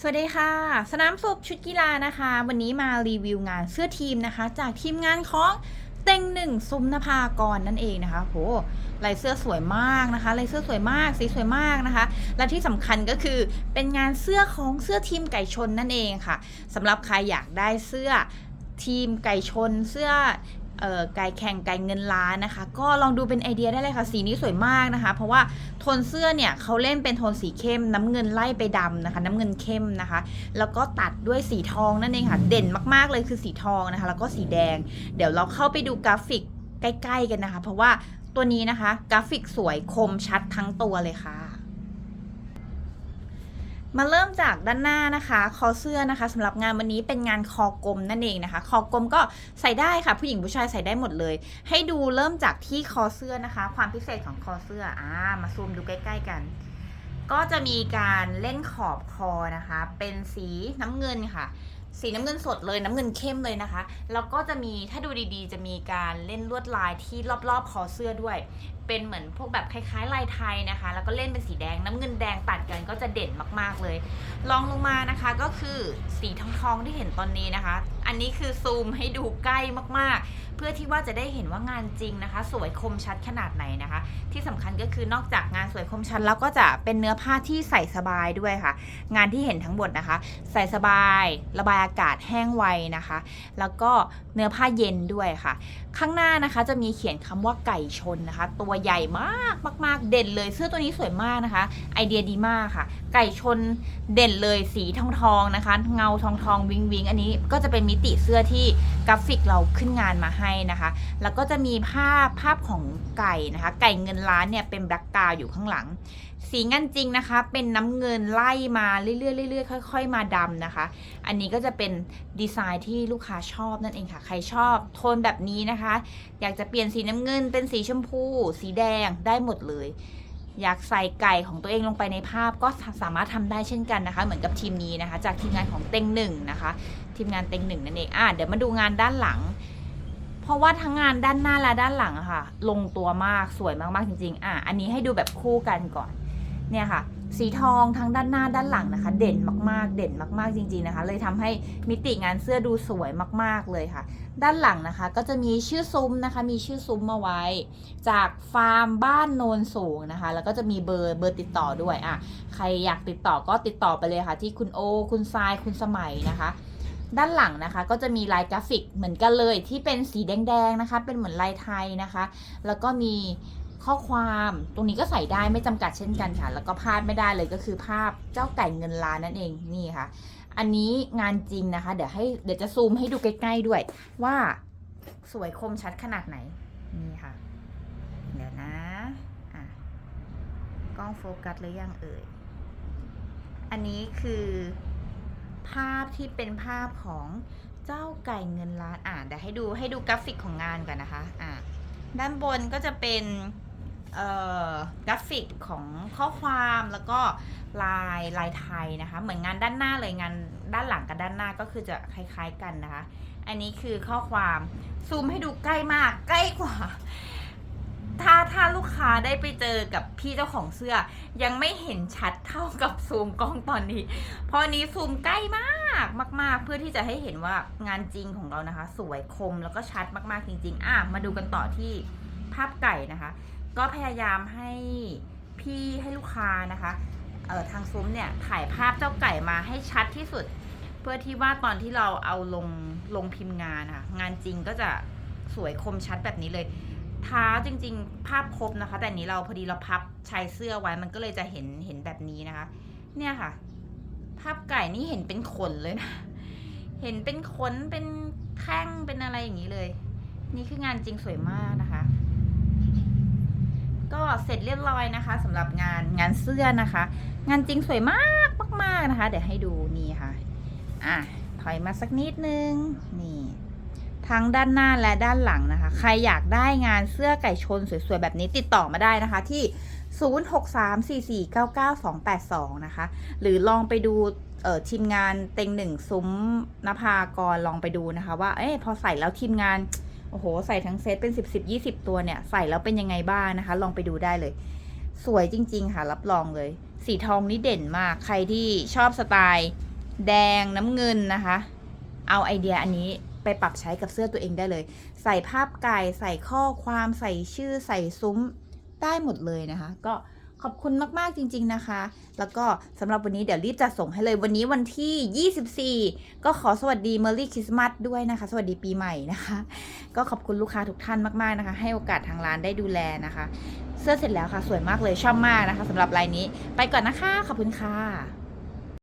สวัสดีค่ะ สนามสุบชุดกีฬานะคะ วันนี้มารีวิวงานเสื้อทีมนะคะ จากทีมงานของเต็งหนึ่งซุมนภากรนั่นเองนะคะโหลายเสื้อสวยมากนะคะลายเสื้อสวยมาก สีสวยมากนะคะ และที่สำคัญก็คือเป็นงานเสื้อของเสื้อทีมไก่ชนนั่นเองค่ะสำหรับใครอยากได้เสื้อทีมไก่ชนเสื้อ ไก่แข่งไก่เงินล้านนะคะ ก็ลองดูเป็นไอเดียได้เลยค่ะ สีนี้สวยมากนะคะ เพราะว่าโทนเสื้อเนี่ยเขาเล่นเป็นโทนสีเข้ม น้ำเงินไล่ไปดำนะคะ น้ำเงินเข้มนะคะ แล้วก็ตัดด้วยสีทองนั่นเองค่ะ เด่นมากๆเลยคือสีทองนะคะ แล้วก็สีแดง เดี๋ยวเราเข้าไปดูกราฟิกใกล้ๆกันนะคะ เพราะว่าตัวนี้นะคะ กราฟิกสวยคมชัดทั้งตัวเลยค่ะ มาเริ่มจากด้านหน้านะคะ คอเสื้อนะคะสำหรับงานวันนี้เป็นงานคอกลมนั่นเองนะคะ คอกลมก็ใส่ได้ค่ะ ผู้หญิงผู้ชายใส่ได้หมดเลย ให้ดูเริ่มจากที่คอเสื้อนะคะ ความพิเศษของคอเสื้ออ่ามาซูมดูใกล้ๆกัน ก็จะมีการเล่นขอบคอนะคะ เป็นสีน้ำเงินค่ะ สีน้ำเงินสดเลยน้ำเงินเข้มเลยนะคะแล้วก็จะมีถ้าดูดีๆ จะมีการเล่นลวดลายที่รอบๆคอเสื้อด้วย เป็นเหมือนพวกแบบคล้ายๆลายไทยนะคะ แล้วก็เล่นเป็นสีแดงน้ำเงินแดงตัดกันก็จะเด่นมากๆเลยลองลงมานะคะก็คือสีทองทองๆที่เห็นตอนนี้นะคะ อันนี้คือซูมให้ดูใกล้มากๆ เพื่อที่ว่าจะได้เห็นว่างานจริงนะคะ สวยคมชัดขนาดไหนนะคะ ที่สำคัญก็คือนอกจากงานสวยคมชัดแล้วก็จะเป็นเนื้อผ้าที่ใส่สบายด้วยค่ะ งานที่เห็นทั้งหมดนะคะ ใส่สบาย ระบายอากาศแห้งไวนะคะ แล้วก็เนื้อผ้าเย็นด้วยค่ะ ข้างหน้านะคะจะมีเขียนคำว่าไก่ชนนะคะ ตัวใหญ่มากมาก ๆ เด่นเลย เสื้อตัวนี้สวยมากนะคะ ไอเดียดีมากค่ะ ไก่ชนเด่นเลยสีทองทองๆนะคะ เงาทองทองวิงวิงอันนี้ก็จะเป็นมิติเสื้อที่กราฟิกเราขึ้นงานมาให้นะคะ แล้วก็จะมีภาพภาพของไก่นะคะ ไก่เงินล้านเนี่ยเป็นแบล็กกาวอยู่ข้างหลัง สีงานจริงนะคะ เป็นน้ำเงินไล่มาเรื่อยๆเรื่อยๆค่อย ๆ มาดำนะคะ อันนี้ก็จะเป็นดีไซน์ที่ลูกค้าชอบนั่นเองค่ะ ใครชอบโทนแบบนี้นะคะ อยากจะเปลี่ยนสีน้ำเงินเป็นสีชมพู สีแดงได้หมดเลย อยากใส่ไก่ของตัวเองลงไปในภาพก็สามารถทำได้เช่นกันนะคะ เหมือนกับทีมนี้นะคะ จากทีมงานของเต็งหนึ่งนะคะ ทีมงานเต็งหนึ่งนั่นเองอะเดี๋ยวมาดูงานด้านหลัง เพราะว่าทั้งงานด้านหน้าและด้านหลังะค่ะ ลงตัวมากสวยมากๆจริงๆอะอันนี้ให้ดูแบบคู่กันก่อน เนี่ยค่ะ สีทองทั้งด้านหน้าด้านหลังนะคะ เด่นมากๆ เด่นมากๆจริงๆนะคะ เลยทำให้มิติงานเสื้อดูสวยมากๆเลยค่ะ ด้านหลังนะคะ ก็จะมีชื่อซุ้มนะคะ มีชื่อซุ้มมาไว้ จากฟาร์มบ้านโนนสูงนะคะ แล้วก็จะมีเบอร์เบอร์ติดต่อด้วยอะใครอยากติดต่อก็ติดต่อไปเลยค่ะ ที่คุณโอ คุณทรายคุณสมัยนะคะด้านหลังนะคะก็จะมีลายกราฟิกเหมือนกันเลยที่เป็นสีแดงๆนะคะ เป็นเหมือนลายไทยนะคะ แล้วก็มี ข้อความตรงนี้ก็ใส่ได้ไม่จำกัดเช่นกันค่ะ แล้วก็พลาดไม่ได้เลยก็คือภาพเจ้าไก่เงินล้านนั่นเองนี่ค่ะ อันนี้งานจริงนะคะ เดี๋ยวให้เดี๋ยวจะซูมให้ดูใกล้ๆด้วย ว่าสวยคมชัดขนาดไหนนี่ค่ะ เดี๋ยวนะอะกล้องโฟกัสหรือยังเอ่ยอันนี้คือภาพที่เป็นภาพของเจ้าไก่เงินล้านอะเดี๋ยวให้ดูให้ดูกราฟิกของงานก่อนนะคะอะด้านบนก็จะเป็น กราฟิกของข้อความแล้วก็ลายลายไทยนะคะ เหมือนงานด้านหน้าเลยงานด้านหลังกับด้านหน้าก็คือจะคล้าย ๆกันนะคะ อันนี้คือข้อความซูมให้ดูใกล้มากใกล้กว่า ถ้าถ้าลูกค้าได้ไปเจอกับพี่เจ้าของเสื้อ ยังไม่เห็นชัดเท่ากับซูมกล้องตอนนี้ เพราะอันนี้ซูมใกล้มากมาก ๆ เพื่อที่จะให้เห็นว่างานจริงของเรานะคะ สวยคมแล้วก็ชัดมากๆจริง ๆ อะมาดูกันต่อที่ภาพไก่นะคะ ก็พยายามให้พี่ให้ลูกค้านะคะเออทางซุ้มเนี่ยถ่ายภาพเจ้าไก่มาให้ชัดที่สุด เพื่อที่ว่าตอนที่เราเอาลงลงพิมพ์งานค่ะงานจริงก็จะสวยคมชัดแบบนี้เลยท้าจริง ๆ ภาพครบนะคะ แต่อันนี้เราพอดีเราพับชายเสื้อไว้มันก็เลยจะเห็นเห็นแบบนี้นะคะ เนี่ยค่ะ ภาพไก่นี่เห็นเป็นขนเลยนะเห็นเป็นขนเป็นแท่งเป็นอะไรอย่างนี้เลย นี่คืองานจริงสวยมากนะคะ ก็เสร็จเรียบร้อยนะคะสำหรับงานงานเสื้อนะคะ งานจริงสวยมากมากๆนะคะ เดี๋ยวให้ดูนี่ค่ะ อะถอยมาสักนิดนึงนี่ทั้งด้านหน้าและด้านหลังนะคะ ใครอยากได้งานเสื้อไก่ชนสวยๆ แบบนี้ติดต่อมาได้นะคะที่ 0634499282 นะคะ หรือลองไปดูเออทีมงานเต็งหนึ่งซุ้มนภากรลองไปดูนะคะ ว่าเอ๊ะพอใส่แล้วทีมงาน โอ้โห ใส่ทั้งเซตเป็น 10 10 20 ตัวเนี่ย ใส่แล้วเป็นยังไงบ้างนะคะ ลองไปดูได้เลย สวยจริง ๆ ค่ะ รับรองเลย สีทองนี่เด่นมาก ใครที่ชอบสไตล์แดงน้ำเงินนะคะ เอาไอเดียอันนี้ไปปรับใช้กับเสื้อตัวเองได้เลย ใส่ภาพไก่ใส่ข้อความ ใส่ชื่อ ใส่ซุ้ม ได้หมดเลยนะคะ ก็ ขอบคุณมาก ๆ จริง ๆ นะคะ แล้วก็สำหรับวันนี้เดี๋ยวรีบจัดส่งให้เลยวันนี้วันที่ 24 ก็ขอสวัสดี Merry Christmas ด้วยนะคะ สวัสดีปีใหม่นะคะ ก็ขอบคุณลูกค้าทุกท่านมาก ๆ นะคะ ให้โอกาสทางร้านได้ดูแลนะคะ เสื้อเสร็จแล้วค่ะ สวยมากเลยชอบมากนะคะสำหรับลายนี้ ไปก่อนนะคะ ขอบคุณค่ะ